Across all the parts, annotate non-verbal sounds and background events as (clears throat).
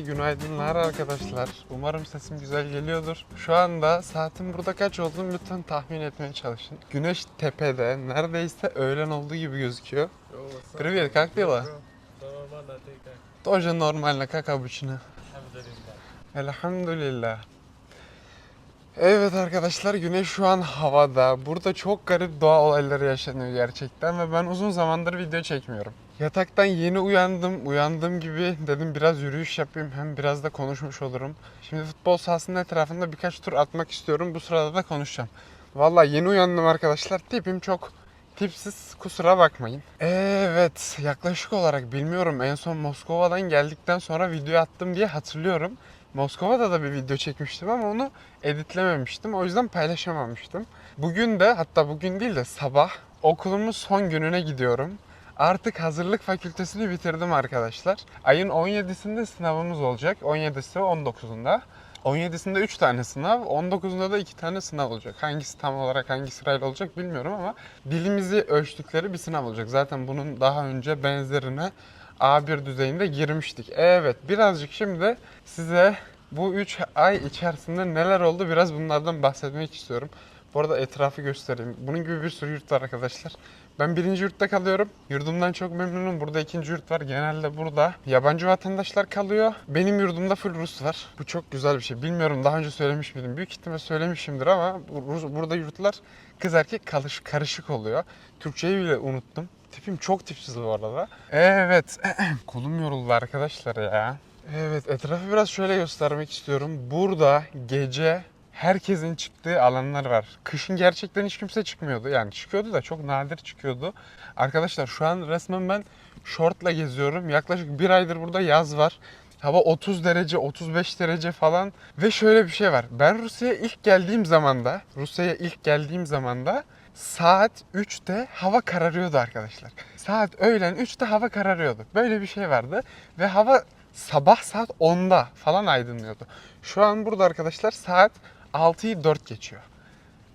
Herkese günaydınlar arkadaşlar. Umarım sesim güzel geliyordur. Şu anda saatin burada kaç olduğunu lütfen tahmin etmeye çalışın. Güneş tepede, neredeyse öğlen olduğu gibi gözüküyor. Привет, как дела? Нормально, ты как? Тоже нормально, как обычно. Alhamdulillah. Elhamdülillah. Evet arkadaşlar güneş şu an havada. Burada çok garip doğa olayları yaşanıyor gerçekten ve ben uzun zamandır video çekmiyorum. Yataktan yeni uyandım. Uyandığım gibi dedim biraz yürüyüş yapayım hem biraz da konuşmuş olurum. Şimdi futbol sahasının etrafında birkaç tur atmak istiyorum. Bu sırada da konuşacağım. Vallahi yeni uyandım arkadaşlar. Tipim çok tipsiz kusura bakmayın. Evet yaklaşık olarak bilmiyorum en son Moskova'dan geldikten sonra video attım diye hatırlıyorum. Moskova'da da bir video çekmiştim ama onu editlememiştim. O yüzden paylaşamamıştım. Bugün de hatta bugün değil de sabah okulumun son gününe gidiyorum. Artık hazırlık fakültesini bitirdim arkadaşlar. Ayın 17'sinde sınavımız olacak. 17'si 19'unda. 17'sinde 3 tane sınav, 19'unda da 2 tane sınav olacak. Hangisi tam olarak hangi sırayla olacak bilmiyorum ama dilimizi ölçtükleri bir sınav olacak. Zaten bunun daha önce benzerine A1 düzeyinde girmiştik. Evet, birazcık şimdi size bu 3 ay içerisinde neler oldu biraz bunlardan bahsetmek istiyorum. Bu arada etrafı göstereyim. Bunun gibi bir sürü yurt var arkadaşlar. Ben birinci yurtta kalıyorum. Yurdumdan çok memnunum. Burada ikinci yurt var. Genelde burada yabancı vatandaşlar kalıyor. Benim yurdumda full Rus var. Bu çok güzel bir şey. Bilmiyorum daha önce söylemiş miydim? Büyük ihtimal söylemişimdir ama Rus- burada yurtlar kız erkek kalış, karışık oluyor. Türkçeyi bile unuttum. Tipim çok tipsiz bu arada. Evet. (clears throat) Kolum yoruldu arkadaşlar ya. Evet etrafı biraz şöyle göstermek istiyorum. Burada gece herkesin çıktığı alanlar var. Kışın gerçekten hiç kimse çıkmıyordu. Yani çıkıyordu da çok nadir çıkıyordu. Arkadaşlar şu an resmen ben şortla geziyorum. Yaklaşık bir aydır burada yaz var. Hava 30 derece, 35 derece falan. Ve şöyle bir şey var. Ben Rusya'ya ilk geldiğim zamanda, Rusya'ya ilk geldiğim zamanda saat 3'te hava kararıyordu arkadaşlar. Saat öğlen 3'te hava kararıyordu. Böyle bir şey vardı. Ve hava sabah saat 10'da falan aydınlıyordu. Şu an burada arkadaşlar saat 6'yı 4 geçiyor.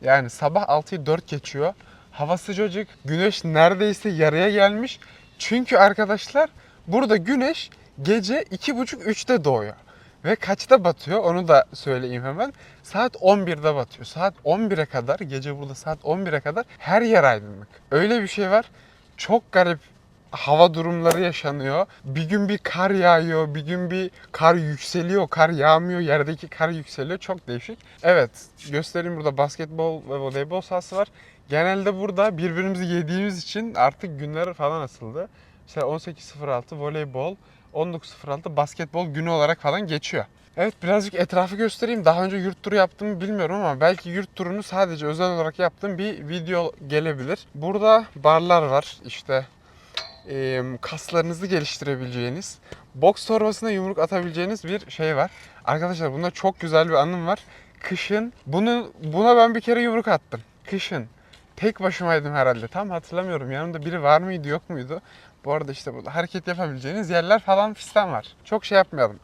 Yani sabah 6'yı 4 geçiyor. Hava sıcacık. Güneş neredeyse yarıya gelmiş. Çünkü arkadaşlar burada güneş gece 2.30-3'te doğuyor. Ve kaçta batıyor onu da söyleyeyim hemen. Saat 11'de batıyor. Saat 11'e kadar, gece burada saat 11'e kadar her yer aydınlık. Öyle bir şey var. Çok garip hava durumları yaşanıyor. Bir gün bir kar yağıyor, bir gün bir kar yükseliyor, kar yağmıyor, yerdeki kar yükseliyor. Çok değişik. Evet, göstereyim burada basketbol ve voleybol sahası var. Genelde burada birbirimizi yediğimiz için artık günler falan asıldı. Mesela 18.06 voleybol, 19.06 basketbol günü olarak falan geçiyor. Evet birazcık etrafı göstereyim. Daha önce yurt turu yaptığımı bilmiyorum ama belki yurt turunu sadece özel olarak yaptığım bir video gelebilir. Burada barlar var işte e, kaslarınızı geliştirebileceğiniz, boks torbasına yumruk atabileceğiniz bir şey var. Arkadaşlar bunda çok güzel bir anım var. Kışın bunu buna ben bir kere yumruk attım. Kışın. Tek başımaydım herhalde. Tam hatırlamıyorum. Yanımda biri var mıydı yok muydu? Bu arada işte burada hareket yapabileceğiniz yerler falan fistan var. Çok şey yapmayalım.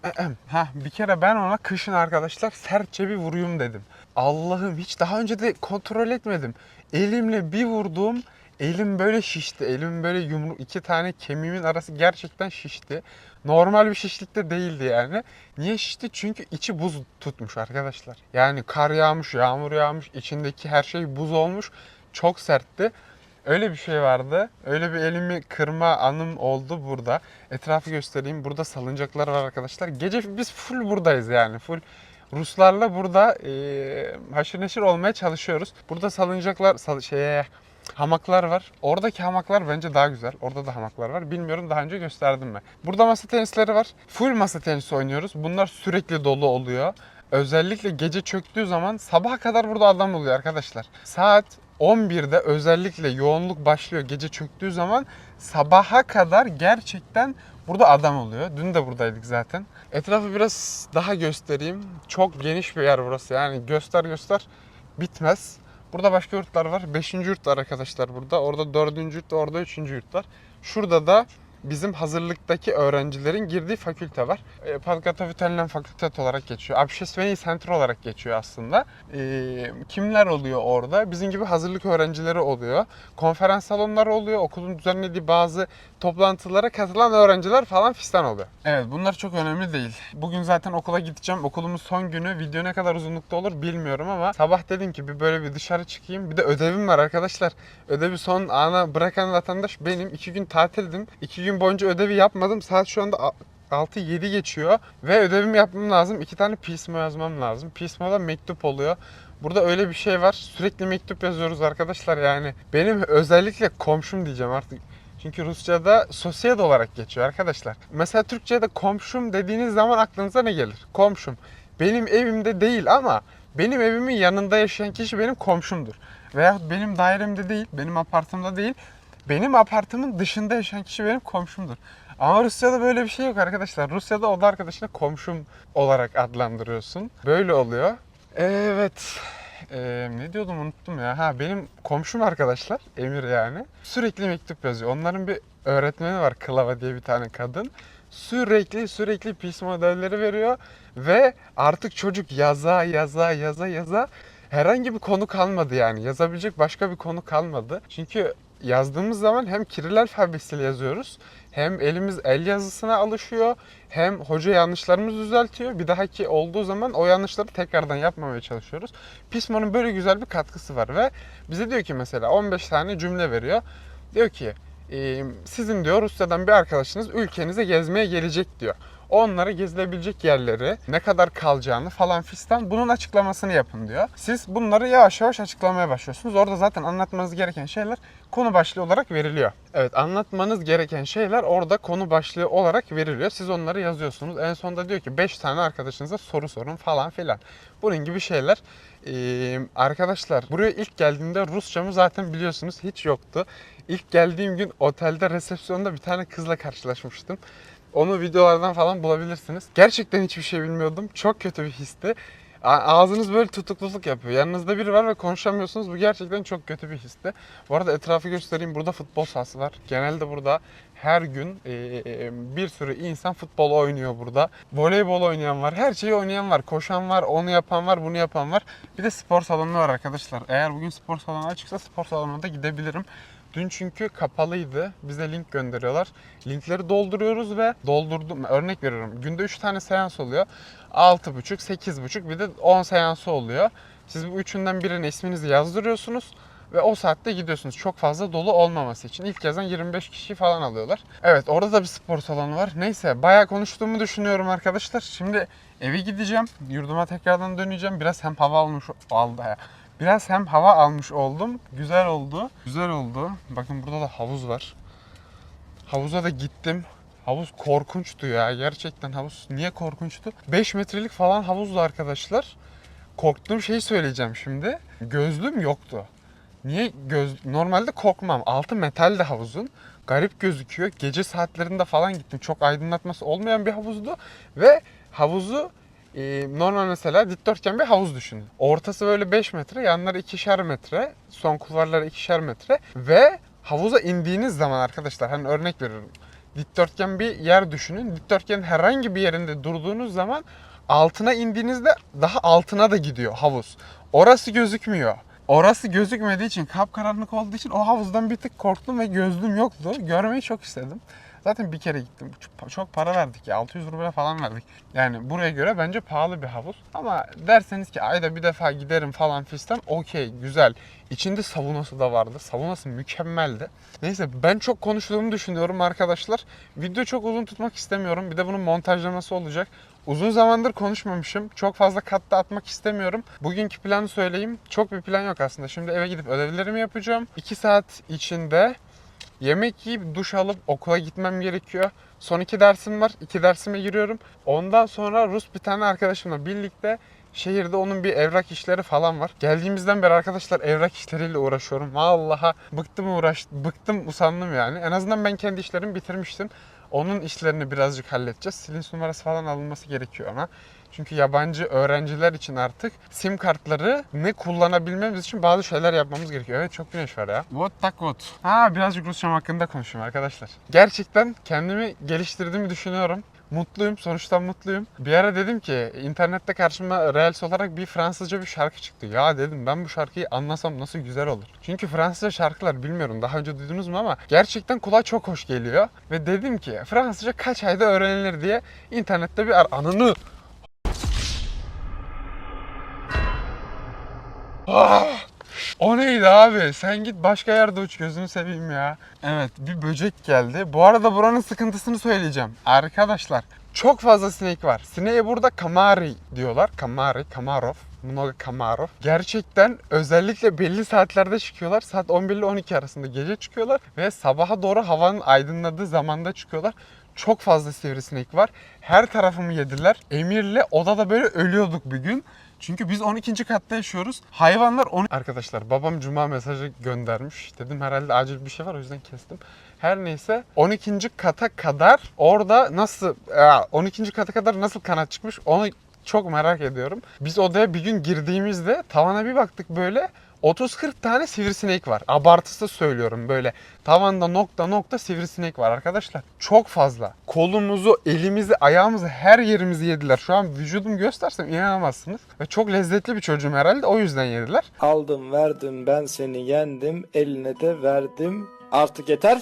ha bir kere ben ona kışın arkadaşlar sertçe bir vurayım dedim. Allah'ım hiç daha önce de kontrol etmedim. Elimle bir vurduğum Elim böyle şişti. Elim böyle yumruk iki tane kemiğimin arası gerçekten şişti. Normal bir şişlikte değildi yani. Niye şişti? Çünkü içi buz tutmuş arkadaşlar. Yani kar yağmış, yağmur yağmış, içindeki her şey buz olmuş. Çok sertti. Öyle bir şey vardı. Öyle bir elimi kırma anım oldu burada. Etrafı göstereyim. Burada salıncaklar var arkadaşlar. Gece biz full buradayız yani. Full Ruslarla burada eee haşır neşir olmaya çalışıyoruz. Burada salıncaklar, sal şeye hamaklar var. Oradaki hamaklar bence daha güzel. Orada da hamaklar var. Bilmiyorum daha önce gösterdim mi? Burada masa tenisleri var. Full masa tenisi oynuyoruz. Bunlar sürekli dolu oluyor. Özellikle gece çöktüğü zaman sabaha kadar burada adam oluyor arkadaşlar. Saat 11'de özellikle yoğunluk başlıyor gece çöktüğü zaman sabaha kadar gerçekten burada adam oluyor. Dün de buradaydık zaten. Etrafı biraz daha göstereyim. Çok geniş bir yer burası. Yani göster göster bitmez. Burada başka yurtlar var. Beşinci yurt var arkadaşlar burada. Orada dördüncü yurt, orada üçüncü yurt var. Şurada da bizim hazırlıktaki öğrencilerin girdiği fakülte var. E, Podgotowitelnen Fakultet olarak geçiyor. Abschlussverein Center olarak geçiyor aslında. E, kimler oluyor orada? Bizim gibi hazırlık öğrencileri oluyor. Konferans salonları oluyor. Okulun düzenlediği bazı toplantılara katılan öğrenciler falan fistan oluyor. Evet bunlar çok önemli değil. Bugün zaten okula gideceğim. Okulumun son günü. Video ne kadar uzunlukta olur bilmiyorum ama sabah dedim ki bir böyle bir dışarı çıkayım. Bir de ödevim var arkadaşlar. Ödevi son ana bırakan vatandaş benim. iki gün tatildim. İki gün boyunca ödevi yapmadım. Saat şu anda 6-7 geçiyor ve ödevimi yapmam lazım. İki tane pismo yazmam lazım. Pismo da mektup oluyor. Burada öyle bir şey var. Sürekli mektup yazıyoruz arkadaşlar yani. Benim özellikle komşum diyeceğim artık. Çünkü Rusça'da sosyal olarak geçiyor arkadaşlar. Mesela Türkçe'de komşum dediğiniz zaman aklınıza ne gelir? Komşum. Benim evimde değil ama benim evimin yanında yaşayan kişi benim komşumdur. Veyahut benim dairemde değil, benim apartımda değil, benim apartımın dışında yaşayan kişi benim komşumdur. Ama Rusya'da böyle bir şey yok arkadaşlar. Rusya'da oda arkadaşına komşum olarak adlandırıyorsun. Böyle oluyor. Evet. Ee, ne diyordum unuttum ya. Ha benim komşum arkadaşlar Emir yani. Sürekli mektup yazıyor. Onların bir öğretmeni var Klava diye bir tane kadın. Sürekli sürekli pis modelleri veriyor ve artık çocuk yaza yaza yaza yaza herhangi bir konu kalmadı yani. Yazabilecek başka bir konu kalmadı. Çünkü yazdığımız zaman hem Kiril alfabesiyle yazıyoruz hem elimiz el yazısına alışıyor hem hoca yanlışlarımızı düzeltiyor. Bir dahaki olduğu zaman o yanlışları tekrardan yapmamaya çalışıyoruz. Pismo'nun böyle güzel bir katkısı var ve bize diyor ki mesela 15 tane cümle veriyor. Diyor ki "Ee, sizin diyor Rusya'dan bir arkadaşınız ülkenize gezmeye gelecek diyor. Onlara gezilebilecek yerleri, ne kadar kalacağını falan fistan bunun açıklamasını yapın diyor. Siz bunları yavaş yavaş açıklamaya başlıyorsunuz. Orada zaten anlatmanız gereken şeyler konu başlığı olarak veriliyor. Evet anlatmanız gereken şeyler orada konu başlığı olarak veriliyor. Siz onları yazıyorsunuz. En sonunda diyor ki 5 tane arkadaşınıza soru sorun falan filan. Bunun gibi şeyler. Ee, arkadaşlar buraya ilk geldiğimde Rusçamı zaten biliyorsunuz hiç yoktu. İlk geldiğim gün otelde resepsiyonda bir tane kızla karşılaşmıştım. Onu videolardan falan bulabilirsiniz. Gerçekten hiçbir şey bilmiyordum. Çok kötü bir histi. Ağzınız böyle tutukluluk yapıyor. Yanınızda biri var ve konuşamıyorsunuz. Bu gerçekten çok kötü bir histi. Bu arada etrafı göstereyim. Burada futbol sahası var. Genelde burada her gün e, e, bir sürü insan futbol oynuyor burada. Voleybol oynayan var. Her şeyi oynayan var. Koşan var, onu yapan var, bunu yapan var. Bir de spor salonu var arkadaşlar. Eğer bugün spor salonu açıksa spor salonuna da gidebilirim. Dün çünkü kapalıydı. Bize link gönderiyorlar. Linkleri dolduruyoruz ve doldurdum. Örnek veriyorum. Günde 3 tane seans oluyor. 6.5, 8.5 bir de 10 seansı oluyor. Siz bu üçünden birine isminizi yazdırıyorsunuz ve o saatte gidiyorsunuz. Çok fazla dolu olmaması için. İlk yazan 25 kişi falan alıyorlar. Evet orada da bir spor salonu var. Neyse bayağı konuştuğumu düşünüyorum arkadaşlar. Şimdi eve gideceğim. Yurduma tekrardan döneceğim. Biraz hem hava almış aldı. Biraz hem hava almış oldum. Güzel oldu. Güzel oldu. Bakın burada da havuz var. Havuza da gittim. Havuz korkunçtu ya. Gerçekten havuz niye korkunçtu? 5 metrelik falan havuzdu arkadaşlar. Korktuğum şeyi söyleyeceğim şimdi. Gözlüğüm yoktu. Niye göz normalde korkmam. Altı metal de havuzun. Garip gözüküyor. Gece saatlerinde falan gittim. Çok aydınlatması olmayan bir havuzdu ve havuzu e, normal mesela dikdörtgen bir havuz düşünün. Ortası böyle 5 metre, yanları ikişer metre, son kulvarları ikişer metre ve havuza indiğiniz zaman arkadaşlar hani örnek veriyorum. Dikdörtgen bir yer düşünün. Dikdörtgenin herhangi bir yerinde durduğunuz zaman altına indiğinizde daha altına da gidiyor havuz. Orası gözükmüyor. Orası gözükmediği için, kapkaranlık olduğu için o havuzdan bir tık korktum ve gözlüğüm yoktu. Görmeyi çok istedim. Zaten bir kere gittim. Çok, para verdik ya. 600 ruble falan verdik. Yani buraya göre bence pahalı bir havuz. Ama derseniz ki ayda bir defa giderim falan fistan okey güzel. İçinde savunası da vardı. Savunası mükemmeldi. Neyse ben çok konuştuğumu düşünüyorum arkadaşlar. Video çok uzun tutmak istemiyorum. Bir de bunun montajlaması olacak. Uzun zamandır konuşmamışım. Çok fazla katta atmak istemiyorum. Bugünkü planı söyleyeyim. Çok bir plan yok aslında. Şimdi eve gidip ödevlerimi yapacağım. 2 saat içinde Yemek yiyip duş alıp okula gitmem gerekiyor. Son iki dersim var. İki dersime giriyorum. Ondan sonra Rus bir tane arkadaşımla birlikte şehirde onun bir evrak işleri falan var. Geldiğimizden beri arkadaşlar evrak işleriyle uğraşıyorum. Vallahi bıktım uğraş, bıktım usandım yani. En azından ben kendi işlerimi bitirmiştim. Onun işlerini birazcık halledeceğiz. Silins numarası falan alınması gerekiyor ama. Çünkü yabancı öğrenciler için artık sim kartları ne kullanabilmemiz için bazı şeyler yapmamız gerekiyor. Evet çok güneş var ya. What tak what? Ha birazcık Rusçam hakkında konuşayım arkadaşlar. Gerçekten kendimi geliştirdiğimi düşünüyorum. Mutluyum. Sonuçta mutluyum. Bir ara dedim ki internette karşıma Reels olarak bir Fransızca bir şarkı çıktı. Ya dedim ben bu şarkıyı anlasam nasıl güzel olur. Çünkü Fransızca şarkılar bilmiyorum daha önce duydunuz mu ama gerçekten kulağa çok hoş geliyor. Ve dedim ki Fransızca kaç ayda öğrenilir diye internette bir ar anını O neydi abi? Sen git başka yerde uç gözünü seveyim ya. Evet bir böcek geldi. Bu arada buranın sıkıntısını söyleyeceğim. Arkadaşlar çok fazla sinek var. Sineğe burada kamari diyorlar. Kamari, kamarov. Mnogo Kamarov. Gerçekten özellikle belli saatlerde çıkıyorlar. Saat 11 ile 12 arasında gece çıkıyorlar ve sabaha doğru havanın aydınladığı zamanda çıkıyorlar. Çok fazla sivrisinek var. Her tarafımı yediler. Emir'le odada böyle ölüyorduk bir gün. Çünkü biz 12. katta yaşıyoruz. Hayvanlar 10... Arkadaşlar babam cuma mesajı göndermiş. Dedim herhalde acil bir şey var o yüzden kestim. Her neyse 12. kata kadar orada nasıl ya, 12. kata kadar nasıl kanat çıkmış onu çok merak ediyorum. Biz odaya bir gün girdiğimizde tavana bir baktık böyle 30-40 tane sivrisinek var. Abartısı söylüyorum böyle. Tavanda nokta nokta sivrisinek var arkadaşlar. Çok fazla. Kolumuzu, elimizi, ayağımızı, her yerimizi yediler. Şu an vücudumu göstersem inanamazsınız. Ve çok lezzetli bir çocuğum herhalde o yüzden yediler. Aldım verdim ben seni yendim eline de verdim artık yeter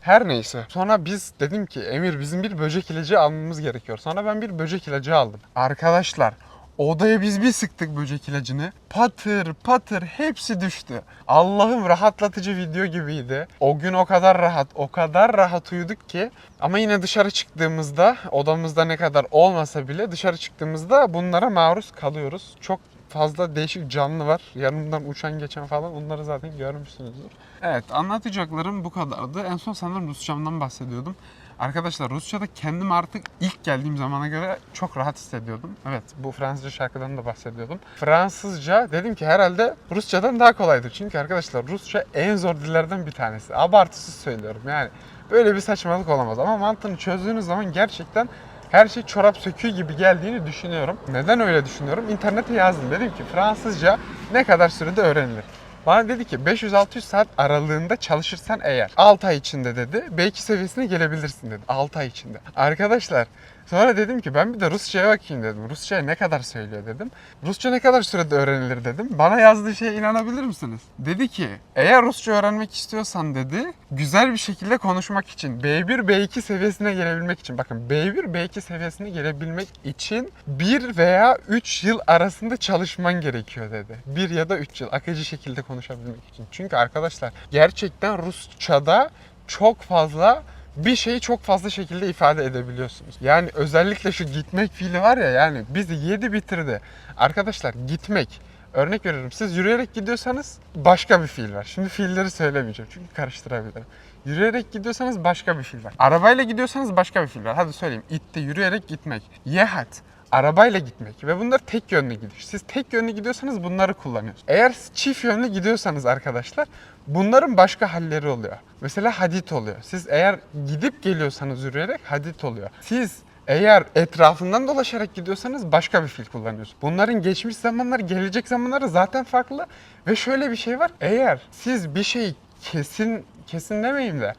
Her neyse. Sonra biz dedim ki Emir bizim bir böcek ilacı almamız gerekiyor. Sonra ben bir böcek ilacı aldım. Arkadaşlar odaya biz bir sıktık böcek ilacını. Patır patır hepsi düştü. Allah'ım rahatlatıcı video gibiydi. O gün o kadar rahat, o kadar rahat uyuduk ki. Ama yine dışarı çıktığımızda odamızda ne kadar olmasa bile dışarı çıktığımızda bunlara maruz kalıyoruz. Çok fazla değişik canlı var. Yanımdan uçan geçen falan onları zaten görmüşsünüzdür. Evet anlatacaklarım bu kadardı. En son sanırım Rusçamdan bahsediyordum. Arkadaşlar Rusça'da kendim artık ilk geldiğim zamana göre çok rahat hissediyordum. Evet bu Fransızca şarkıdan da bahsediyordum. Fransızca dedim ki herhalde Rusçadan daha kolaydır. Çünkü arkadaşlar Rusça en zor dillerden bir tanesi. Abartısız söylüyorum yani. Böyle bir saçmalık olamaz ama mantığını çözdüğünüz zaman gerçekten her şey çorap söküğü gibi geldiğini düşünüyorum. Neden öyle düşünüyorum? İnternete yazdım. Dedim ki Fransızca ne kadar sürede öğrenilir? Bana dedi ki 500-600 saat aralığında çalışırsan eğer 6 ay içinde dedi B2 seviyesine gelebilirsin dedi 6 ay içinde. Arkadaşlar sonra dedim ki ben bir de Rusça'ya bakayım dedim. Rusça'ya ne kadar söylüyor dedim. Rusça ne kadar sürede öğrenilir dedim. Bana yazdığı şeye inanabilir misiniz? Dedi ki eğer Rusça öğrenmek istiyorsan dedi güzel bir şekilde konuşmak için B1 B2 seviyesine gelebilmek için bakın B1 B2 seviyesine gelebilmek için 1 veya 3 yıl arasında çalışman gerekiyor dedi. 1 ya da 3 yıl akıcı şekilde konuşabilmek için. Çünkü arkadaşlar gerçekten Rusça'da çok fazla bir şeyi çok fazla şekilde ifade edebiliyorsunuz. Yani özellikle şu gitmek fiili var ya yani bizi yedi bitirdi. Arkadaşlar gitmek Örnek veriyorum siz yürüyerek gidiyorsanız başka bir fiil var. Şimdi fiilleri söylemeyeceğim çünkü karıştırabilirim. Yürüyerek gidiyorsanız başka bir fiil var. Arabayla gidiyorsanız başka bir fiil var. Hadi söyleyeyim. İtti, yürüyerek gitmek. Yehat, arabayla gitmek ve bunlar tek yönlü gidiyor. Siz tek yönlü gidiyorsanız bunları kullanıyorsunuz. Eğer çift yönlü gidiyorsanız arkadaşlar bunların başka halleri oluyor. Mesela hadit oluyor. Siz eğer gidip geliyorsanız yürüyerek hadit oluyor. Siz eğer etrafından dolaşarak gidiyorsanız başka bir fiil kullanıyorsunuz. Bunların geçmiş zamanları, gelecek zamanları zaten farklı. Ve şöyle bir şey var. Eğer siz bir şeyi kesin, kesin demeyeyim de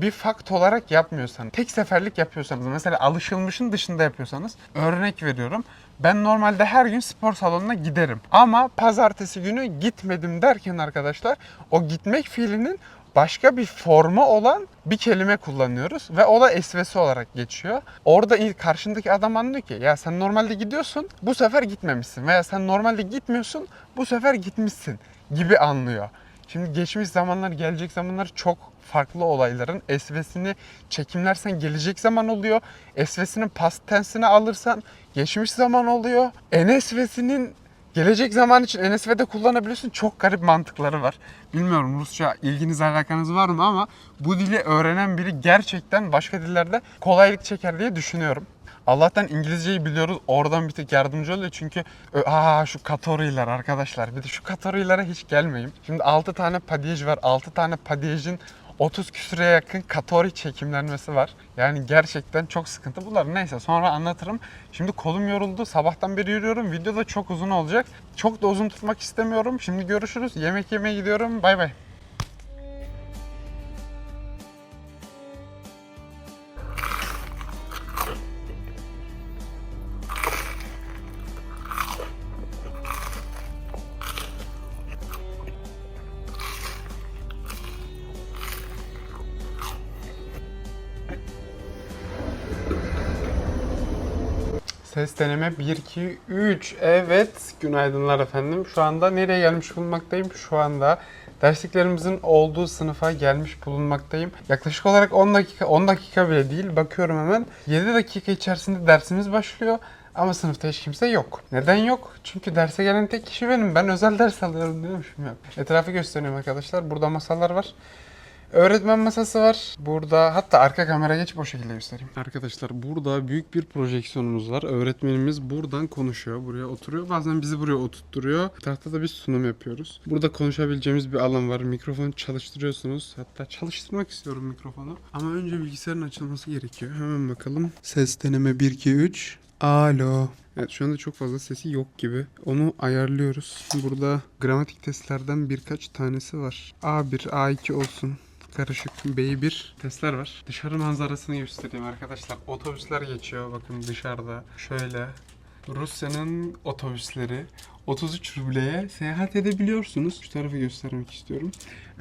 bir fakt olarak yapmıyorsanız, tek seferlik yapıyorsanız, mesela alışılmışın dışında yapıyorsanız, örnek veriyorum. Ben normalde her gün spor salonuna giderim. Ama pazartesi günü gitmedim derken arkadaşlar, o gitmek fiilinin başka bir formu olan bir kelime kullanıyoruz ve o da esvesi olarak geçiyor. Orada karşındaki adam anlıyor ki ya sen normalde gidiyorsun bu sefer gitmemişsin veya sen normalde gitmiyorsun bu sefer gitmişsin gibi anlıyor. Şimdi geçmiş zamanlar, gelecek zamanlar çok farklı olayların esvesini çekimlersen gelecek zaman oluyor. Esvesinin past tense'ini alırsan geçmiş zaman oluyor. En esvesinin Gelecek zaman için NSV'de kullanabiliyorsun. Çok garip mantıkları var. Bilmiyorum Rusça ilginiz alakanız var mı ama bu dili öğrenen biri gerçekten başka dillerde kolaylık çeker diye düşünüyorum. Allah'tan İngilizceyi biliyoruz. Oradan bir tek yardımcı oluyor. Çünkü aa şu kategoriler arkadaşlar. Bir de şu kategorilere hiç gelmeyeyim. Şimdi 6 tane padiyej var. 6 tane padiyejin 30 küsüre yakın katori çekimlenmesi var. Yani gerçekten çok sıkıntı. Bunlar neyse sonra anlatırım. Şimdi kolum yoruldu. Sabahtan beri yürüyorum. Video da çok uzun olacak. Çok da uzun tutmak istemiyorum. Şimdi görüşürüz. Yemek yemeye gidiyorum. Bay bay. Ses deneme 1, 2, 3. Evet. Günaydınlar efendim. Şu anda nereye gelmiş bulunmaktayım? Şu anda dersliklerimizin olduğu sınıfa gelmiş bulunmaktayım. Yaklaşık olarak 10 dakika, 10 dakika bile değil. Bakıyorum hemen. 7 dakika içerisinde dersimiz başlıyor. Ama sınıfta hiç kimse yok. Neden yok? Çünkü derse gelen tek kişi benim. Ben özel ders alıyorum diyormuşum ya. Etrafı gösteriyorum arkadaşlar. Burada masalar var. Öğretmen masası var. Burada hatta arka kamera geçip o şekilde göstereyim. Arkadaşlar burada büyük bir projeksiyonumuz var. Öğretmenimiz buradan konuşuyor. Buraya oturuyor. Bazen bizi buraya oturtturuyor. Tahtada da bir sunum yapıyoruz. Burada konuşabileceğimiz bir alan var. Mikrofonu çalıştırıyorsunuz. Hatta çalıştırmak istiyorum mikrofonu. Ama önce bilgisayarın açılması gerekiyor. Hemen bakalım. Ses deneme 1 2 3. Alo. Evet şu anda çok fazla sesi yok gibi. Onu ayarlıyoruz. Burada gramatik testlerden birkaç tanesi var. A1, A2 olsun karışık B1 testler var. Dışarı manzarasını göstereyim arkadaşlar. Otobüsler geçiyor bakın dışarıda. Şöyle Rusya'nın otobüsleri 33 rubleye seyahat edebiliyorsunuz. Şu tarafı göstermek istiyorum.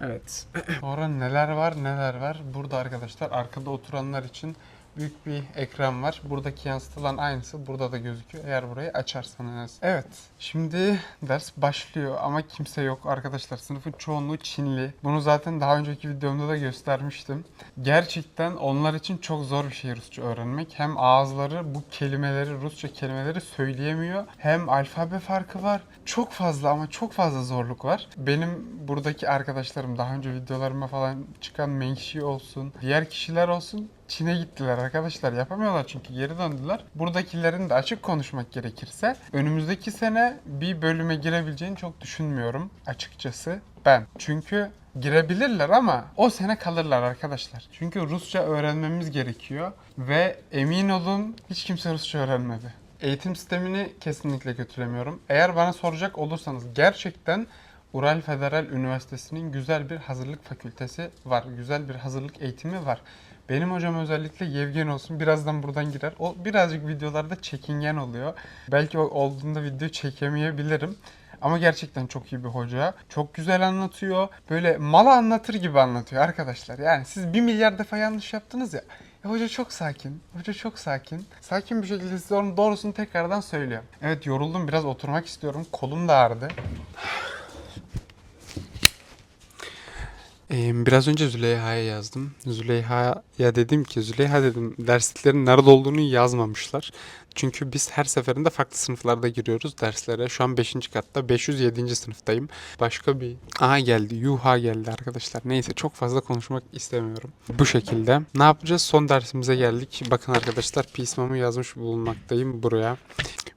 Evet. (clears throat) Sonra neler var neler var. Burada arkadaşlar arkada oturanlar için büyük bir ekran var. Buradaki yansıtılan aynısı burada da gözüküyor eğer burayı açarsanız. Evet şimdi ders başlıyor ama kimse yok arkadaşlar. Sınıfın çoğunluğu Çinli. Bunu zaten daha önceki videomda da göstermiştim. Gerçekten onlar için çok zor bir şey Rusça öğrenmek. Hem ağızları bu kelimeleri Rusça kelimeleri söyleyemiyor. Hem alfabe farkı var. Çok fazla ama çok fazla zorluk var. Benim buradaki arkadaşlarım daha önce videolarıma falan çıkan Menkşi olsun, diğer kişiler olsun Çin'e gittiler arkadaşlar. Yapamıyorlar çünkü geri döndüler. Buradakilerin de açık konuşmak gerekirse önümüzdeki sene bir bölüme girebileceğini çok düşünmüyorum açıkçası ben. Çünkü girebilirler ama o sene kalırlar arkadaşlar. Çünkü Rusça öğrenmemiz gerekiyor ve emin olun hiç kimse Rusça öğrenmedi. Eğitim sistemini kesinlikle kötülemiyorum. Eğer bana soracak olursanız gerçekten Ural Federal Üniversitesi'nin güzel bir hazırlık fakültesi var. Güzel bir hazırlık eğitimi var. Benim hocam özellikle Yevgen olsun. Birazdan buradan girer. O birazcık videolarda çekingen oluyor. Belki olduğunda video çekemeyebilirim. Ama gerçekten çok iyi bir hoca. Çok güzel anlatıyor. Böyle mala anlatır gibi anlatıyor arkadaşlar. Yani siz bir milyar defa yanlış yaptınız ya. E, hoca çok sakin. Hoca çok sakin. Sakin bir şekilde size onun doğrusunu tekrardan söylüyor. Evet yoruldum. Biraz oturmak istiyorum. Kolum da ağrıdı. Biraz önce Züleyha'ya yazdım. Züleyha'ya dedim ki Züleyha dedim dersliklerin nerede olduğunu yazmamışlar. Çünkü biz her seferinde farklı sınıflarda giriyoruz derslere. Şu an 5. katta 507. sınıftayım. Başka bir A geldi, Yuha geldi arkadaşlar. Neyse çok fazla konuşmak istemiyorum. Bu şekilde. Ne yapacağız? Son dersimize geldik. Bakın arkadaşlar pismamı yazmış bulunmaktayım buraya.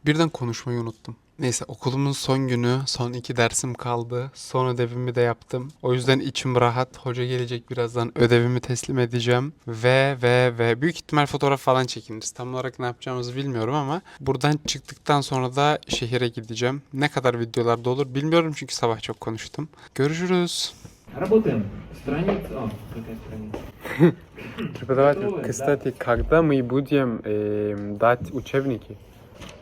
Birden konuşmayı unuttum. Neyse okulumun son günü, son iki dersim kaldı. Son ödevimi de yaptım. O yüzden içim rahat. Hoca gelecek birazdan ödevimi teslim edeceğim. Ve ve ve büyük ihtimal fotoğraf falan çekiniriz. Tam olarak ne yapacağımızı bilmiyorum ama buradan çıktıktan sonra da şehire gideceğim. Ne kadar videolarda olur bilmiyorum çünkü sabah çok konuştum. Görüşürüz. Работаем. Страница. А, какая страница? (laughs) Преподаватель, кстати, когда мы будем дать учебники?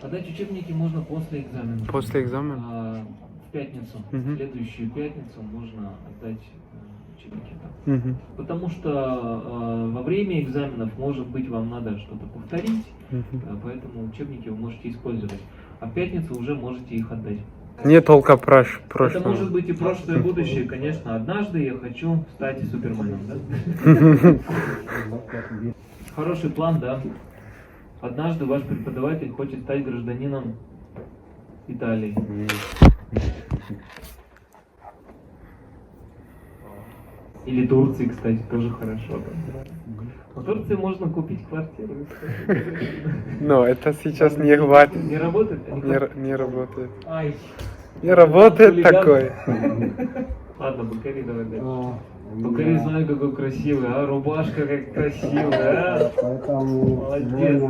Отдать учебники можно после экзамена. После экзамена? А, в пятницу. В следующую пятницу можно отдать э, учебники. да. Потому что э, во время экзаменов, может быть, вам надо что-то повторить, э, поэтому учебники вы можете использовать. А в пятницу уже можете их отдать. Не только прош, Это может быть и прошлое, и будущее, конечно. Однажды я хочу стать суперменом, да? (laughs) Хороший план, да. Однажды ваш преподаватель хочет стать гражданином Италии. Или Турции, кстати, тоже хорошо. В Турции можно купить квартиру. Но это сейчас не хватит. Не работает? Не работает. Ай. Не работает такое. Ладно, Бакари давай дальше. Бакари, знаю, какой красивый, а? Рубашка как красивая, а? Поэтому Молодец.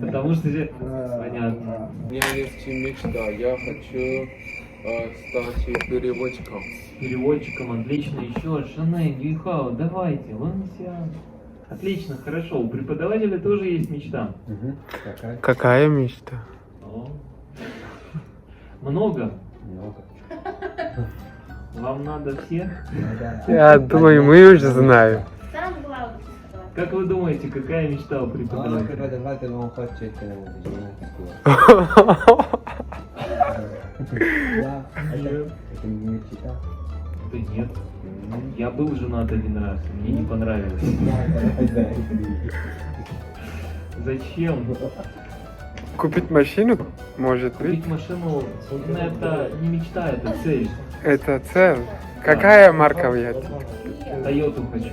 Потому что... здесь- Понятно. У меня есть мечта. Я хочу э, стать переводчиком. Переводчиком отлично. Еще Шанель, Юйхао, давайте, вон сян. Отлично, хорошо. У преподавателя тоже есть мечта. Мгм. Какая? Какая мечта? О. Много. Много. (laughs) Вам надо всех? Я думаю, мы уже знаем. Как вы думаете, какая мечта у преподавателя? это не мечта. Да нет. Я был женат один раз, мне не понравилось. (laughs) Зачем? Купить машину? Может быть. Купить машину, ну, это не мечта, это цель. Это цель. Какая марка въедет? Тойоту хочу.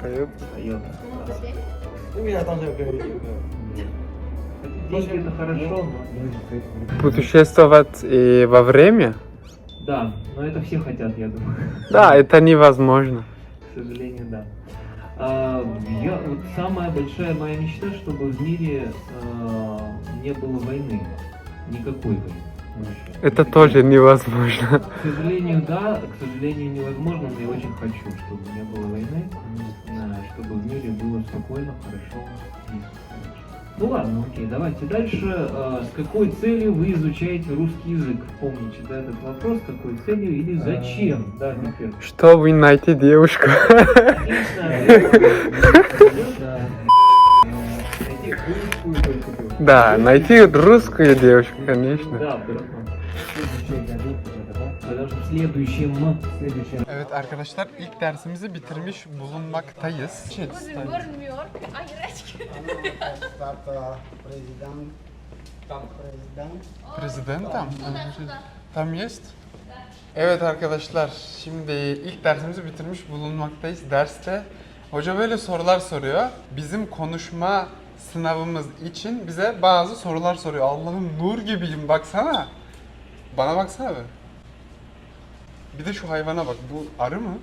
Поет. Тойота. У меня там. Деньги это хорошо, но... Путешествовать и во время? Да, но это все хотят, я думаю. Да, это невозможно. К сожалению, да. А, я, вот самая большая моя мечта, чтобы в мире а, не было войны. Никакой войны. Это тоже невозможно. К сожалению, да, к сожалению, невозможно, но я очень хочу, чтобы не было войны, да, чтобы в мире было спокойно, хорошо. и. Ну ладно, окей, давайте дальше. А, с какой целью вы изучаете русский язык? Помните, да, этот вопрос, с какой целью или зачем? Да, Никит. Чтобы найти девушку. Отлично. Да, найти русскую девушку, конечно. Да, братан. Следующий году преподаватель. Потому что в следующем Следующий Evet arkadaşlar ilk dersimizi bitirmiş bulunmaktayız. Şey, Görünmüyor. Ayraç. президент. Там президент. Prezident tam. Tam есть. Evet arkadaşlar şimdi ilk dersimizi bitirmiş bulunmaktayız. Derste hoca böyle sorular soruyor. Bizim konuşma sınavımız için bize bazı sorular soruyor. Allah'ım nur gibiyim baksana. Bana baksana be. Bir de şu hayvana bak. Bu arı mı?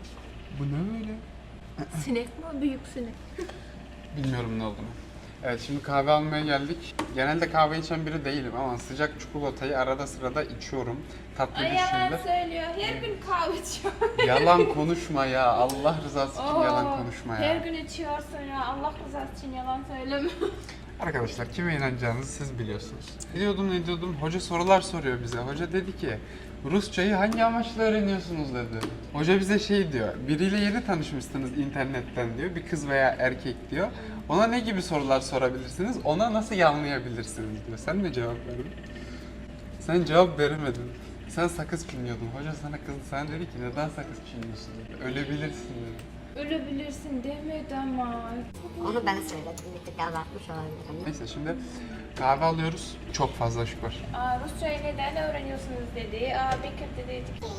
Bu ne öyle? Sinek mi? Büyük sinek. Bilmiyorum ne olduğunu. Evet şimdi kahve almaya geldik. Genelde kahve içen biri değilim ama sıcak çikolatayı arada sırada içiyorum. Tatlı Ay bir yalan söylüyor. Her gün kahve içiyor. Yalan konuşma ya. Allah rızası için yalan konuşma Her ya. gün içiyorsun ya. Allah rızası için yalan söyleme. Arkadaşlar kime inanacağınızı siz biliyorsunuz. Ne diyordum ne diyordum? Hoca sorular soruyor bize. Hoca dedi ki Rusçayı hangi amaçla öğreniyorsunuz dedi. Hoca bize şey diyor. Biriyle yeni tanışmışsınız internetten diyor. Bir kız veya erkek diyor. Ona ne gibi sorular sorabilirsiniz? Ona nasıl yanlayabilirsiniz diyor. Sen ne cevap verdin? Sen cevap veremedin. Sen sakız çiğniyordun. Hoca sana kızdı. Sen dedi ki neden sakız çiğniyorsun. Ölebilirsin dedi. Ölebilirsin demedi ama. Onu ben söyledim. Bir tık. Neyse şimdi kahve alıyoruz. Çok fazla aşık var. Aa, Rusça'yı neden öğreniyorsunuz dedi. Aa, bir kızla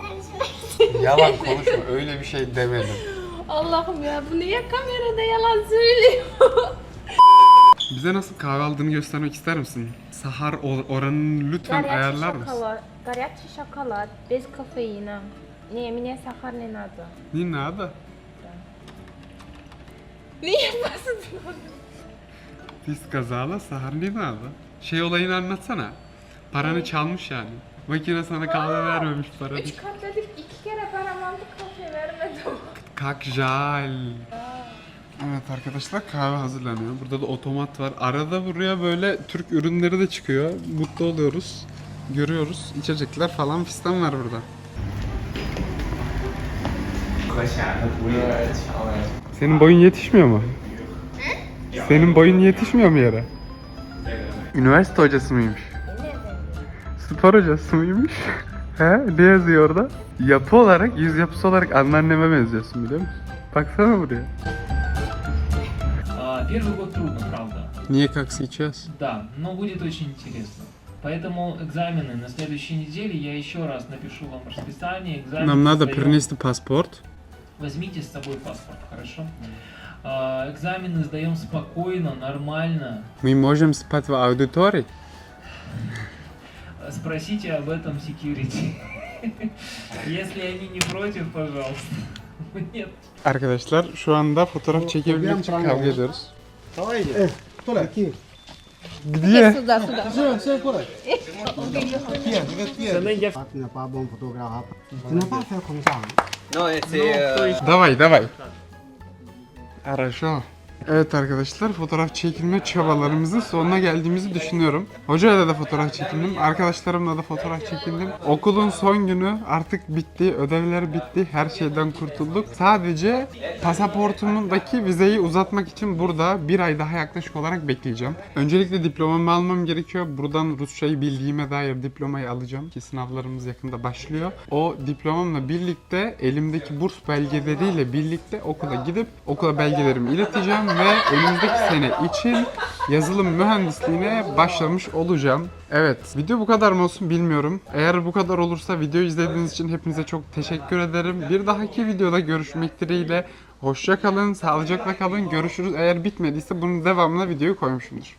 tanışmak Yalan konuşma. Öyle bir şey demedim. Allah'ım ya bu niye kamerada yalan söylüyor? (laughs) Bize nasıl kahve aldığını göstermek ister misin? Sahar oranını lütfen Garyaçı ayarlar mısın? şokolat, garyaçı şokolat, bez kafeina. Не, мне сахар не надо. Не надо. Niye basın? Biz сказала sahar не надо. Şey olayını anlatsana. Paranı çalmış yani. Makine sana kahve vermemiş paranı. Üç katladık iki kere param aldı kafe vermedim. Kak jal. Evet arkadaşlar kahve hazırlanıyor. Burada da otomat var. Arada buraya böyle Türk ürünleri de çıkıyor. Mutlu oluyoruz. Görüyoruz. İçecekler falan fistan var burada. Senin boyun yetişmiyor mu? Senin boyun yetişmiyor mu yere? Üniversite hocası mıymış? Spor hocası mıymış? (laughs) He? Ne yazıyor orada? Yapı olarak, yüz yapısı olarak anneanneme benziyorsun biliyor musun? Baksana buraya. А, Первый год трудно, правда. Niye как сейчас? Да, но будет очень интересно. Поэтому экзамены на следующей неделе я еще раз напишу вам расписание. Экзамены Нам надо сдаем- принести паспорт. Возьмите с собой паспорт, хорошо? А, экзамены сдаем спокойно, нормально. Мы можем спать в аудитории? Спросите об этом security. (laughs) Если они не против, пожалуйста. (laughs) Нет. Arkadaşlar şu anda fotoğraf çekebilmek için kavga ediyoruz. Eh, tolak. Где? Сюда, сюда. Все, все. Давай, давай. Хорошо. Evet arkadaşlar fotoğraf çekilme çabalarımızın sonuna geldiğimizi düşünüyorum. Hocayla da fotoğraf çekildim. Arkadaşlarımla da fotoğraf çekildim. Okulun son günü artık bitti. Ödevler bitti. Her şeyden kurtulduk. Sadece pasaportumundaki vizeyi uzatmak için burada bir ay daha yaklaşık olarak bekleyeceğim. Öncelikle diplomamı almam gerekiyor. Buradan Rusçayı bildiğime dair diplomayı alacağım. Ki sınavlarımız yakında başlıyor. O diplomamla birlikte elimdeki burs belgeleriyle birlikte okula gidip okula belgelerimi ileteceğim ve önümüzdeki sene için yazılım mühendisliğine başlamış olacağım. Evet, video bu kadar mı olsun bilmiyorum. Eğer bu kadar olursa videoyu izlediğiniz için hepinize çok teşekkür ederim. Bir dahaki videoda görüşmek dileğiyle. Hoşça kalın, sağlıcakla kalın. Görüşürüz. Eğer bitmediyse bunun devamına videoyu koymuşumdur.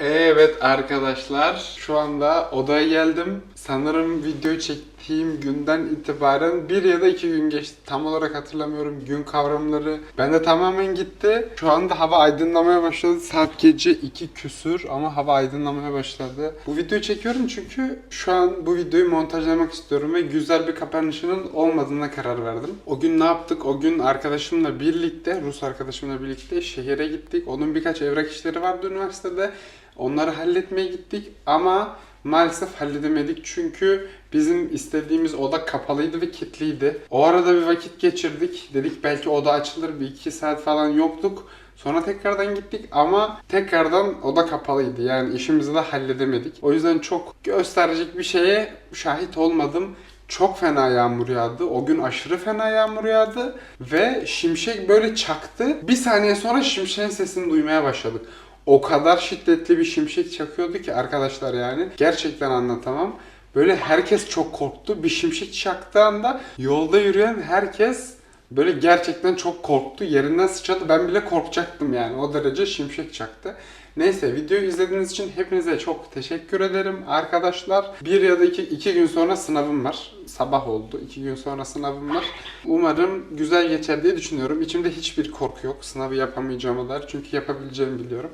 Evet arkadaşlar şu anda odaya geldim. Sanırım video çektiğim günden itibaren bir ya da iki gün geçti. Tam olarak hatırlamıyorum gün kavramları. Bende tamamen gitti. Şu anda hava aydınlamaya başladı. Saat gece 2 küsür ama hava aydınlamaya başladı. Bu videoyu çekiyorum çünkü şu an bu videoyu montajlamak istiyorum ve güzel bir kapanışının olmadığına karar verdim. O gün ne yaptık? O gün arkadaşımla birlikte, Rus arkadaşımla birlikte şehire gittik. Onun birkaç evrak işleri vardı üniversitede. Onları halletmeye gittik ama maalesef halledemedik çünkü bizim istediğimiz oda kapalıydı ve kilitliydi. O arada bir vakit geçirdik. Dedik belki oda açılır bir iki saat falan yoktuk. Sonra tekrardan gittik ama tekrardan oda kapalıydı. Yani işimizi de halledemedik. O yüzden çok gösterecek bir şeye şahit olmadım. Çok fena yağmur yağdı. O gün aşırı fena yağmur yağdı. Ve şimşek böyle çaktı. Bir saniye sonra şimşeğin sesini duymaya başladık. O kadar şiddetli bir şimşek çakıyordu ki arkadaşlar yani. Gerçekten anlatamam. Böyle herkes çok korktu. Bir şimşek çaktığı anda yolda yürüyen herkes böyle gerçekten çok korktu. Yerinden sıçradı. Ben bile korkacaktım yani. O derece şimşek çaktı. Neyse videoyu izlediğiniz için hepinize çok teşekkür ederim arkadaşlar. Bir ya da iki, iki gün sonra sınavım var. Sabah oldu. iki gün sonra sınavım var. Umarım güzel geçer diye düşünüyorum. İçimde hiçbir korku yok. Sınavı yapamayacağımı der. Çünkü yapabileceğimi biliyorum.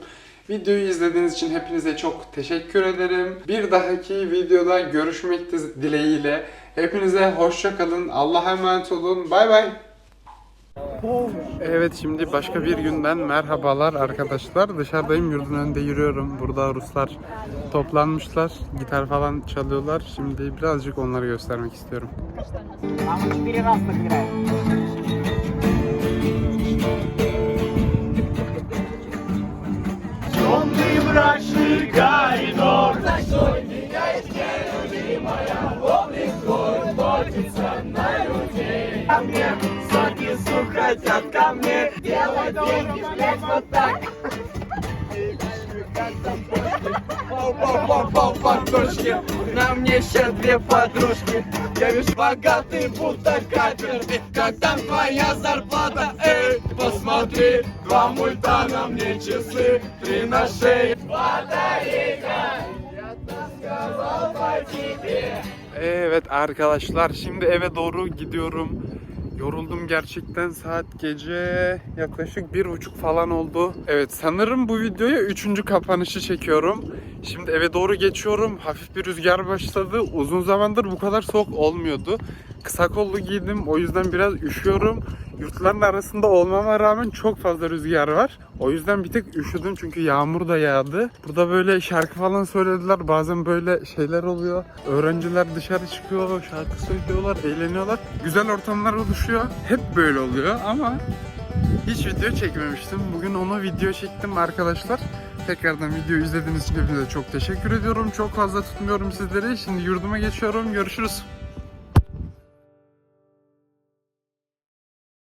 Videoyu izlediğiniz için hepinize çok teşekkür ederim. Bir dahaki videoda görüşmek dileğiyle. Hepinize hoşça kalın. Allah'a emanet olun. Bay bay. Evet şimdi başka bir günden merhabalar arkadaşlar. Dışarıdayım yurdun önünde yürüyorum. Burada Ruslar toplanmışlar. Gitar falan çalıyorlar. Şimdi birazcık onları göstermek istiyorum. мрачный коридор. Ночной меняет нелюбимая, облик твой портится на людей. Ко мне, сотни сух хотят ко мне, делать деньги, блядь, вот так. сейчас две подружки Я весь богатый, будто каперды Как там твоя зарплата, эй Посмотри, два мульта на мне часы Три на шее Evet arkadaşlar şimdi eve doğru gidiyorum. Yoruldum gerçekten saat gece yaklaşık bir buçuk falan oldu. Evet sanırım bu videoya üçüncü kapanışı çekiyorum. Şimdi eve doğru geçiyorum. Hafif bir rüzgar başladı. Uzun zamandır bu kadar soğuk olmuyordu. Kısa kollu giydim o yüzden biraz üşüyorum. Yurtların arasında olmama rağmen çok fazla rüzgar var. O yüzden bir tek üşüdüm çünkü yağmur da yağdı. Burada böyle şarkı falan söylediler. Bazen böyle şeyler oluyor. Öğrenciler dışarı çıkıyor, şarkı söylüyorlar, eğleniyorlar. Güzel ortamlar oluşuyor. Hep böyle oluyor ama hiç video çekmemiştim. Bugün onu video çektim arkadaşlar. Tekrardan videoyu izlediğiniz için hepinize çok teşekkür ediyorum. Çok fazla tutmuyorum sizleri. Şimdi yurduma geçiyorum. Görüşürüz.